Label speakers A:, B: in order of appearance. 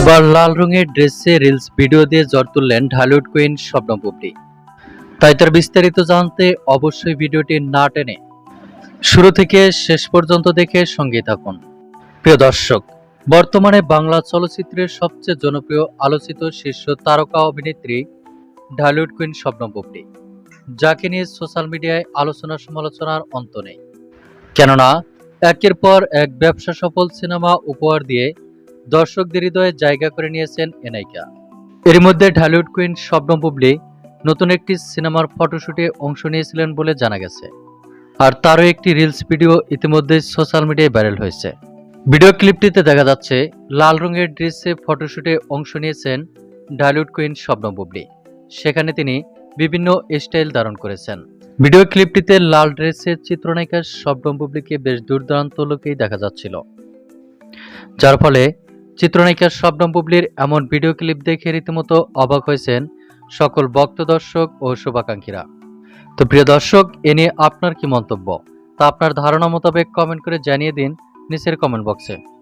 A: এবার লাল রঙের ড্রেসে রিলস ভিডিও দিয়ে জ্বর তুললেন ঢালিউড কুইন স্বপ্ন তাই তার বিস্তারিত জানতে অবশ্যই ভিডিওটি না টেনে শুরু থেকে শেষ পর্যন্ত দেখে সঙ্গে থাকুন। প্রিয় দর্শক, বর্তমানে বাংলা চলচ্চিত্রের সবচেয়ে জনপ্রিয় আলোচিত শীর্ষ তারকা অভিনেত্রী ঢালিউড কুইন স্বপ্ন বুবলি যাকে নিয়ে সোশ্যাল মিডিয়ায় আলোচনা সমালোচনার অন্ত নেই। কেননা, একের পর এক ব্যবসা সফল সিনেমা উপহার দিয়ে দর্শকদের হৃদয়ে জায়গা করে নিয়েছেন এনাইকা এর মধ্যে ঢালিউড কুইন শবনম বুবলি নতুন একটি সিনেমার ফটোশুটে অংশ নিয়েছিলেন বলে জানা গেছে। আর তারও একটি রিলস ভিডিও ইতিমধ্যে সোশ্যাল মিডিয়ায় ভাইরাল হয়েছে। ভিডিও ক্লিপটিতে দেখা যাচ্ছে, লাল রঙের ড্রেসে ফটোশুটে অংশ নিয়েছেন ঢালিউড কুইন শবনম বুবলি। সেখানে তিনি বিভিন্ন স্টাইল ধারণ করেছেন। ভিডিও ক্লিপটিতে লাল ড্রেসের চিত্রনায়িকা শবনম বুবলিকে বেশ দূরদূরান্ত লোকেই দেখা যাচ্ছিল। যার ফলে চিত্রনায়িকা শবনম পুবলির এমন ভিডিও ক্লিপ দেখে রীতিমতো অবাক হয়েছেন সকল ভক্ত দর্শক ও শুভাকাঙ্ক্ষীরা। তো প্রিয় দর্শক, এ নিয়ে আপনার কি মন্তব্য? তা আপনার ধারণা মোতাবেক কমেন্ট করে জানিয়ে দিন নিচের কমেন্ট বক্সে।